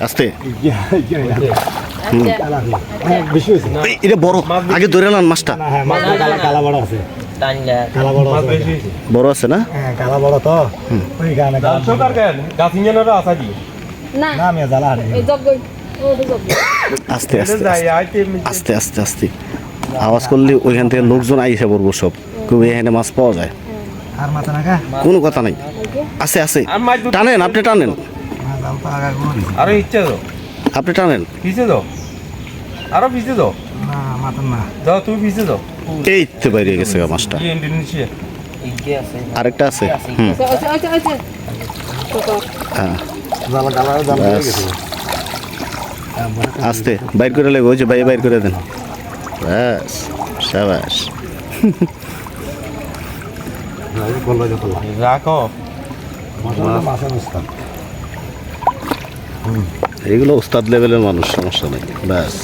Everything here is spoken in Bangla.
আস্তে। এটা বড়। আগে ধরে নেন মাছটা। বড় আছে না? কালা বড় তো ওই গাছ না আমি জ্বালা আস্তে আস্তে যাই আস্তে, আস্তে আস্তে আওয়াজ করলে ওইখান থেকে লোকজন আইসে পড়ব সব। খুব এখানে মাছ পাওয়া যায়। কোনো কথা নাই। আছে আছে টানেন আপনি টানেন। আরও ইচ্ছে তো। আপনি টানেন। পিছে দাও। আরও পিছে দাও। না মাথা না। যাও তুমি পিছে দাও। এই তো বাইরে গেছে মাছটা। আরেকটা আছে। হুম। হ্যাঁ জালা কালা জাল হয়ে ব্যাস। গেছে আস্তে বাইর করে লেগে ওই যে বাইরে বাইর করে দেন। ব্যাস সাবাস। রাখো। এইগুলো ওস্তাদ লেভেলের মানুষ সমস্যা নেই। ব্যাস।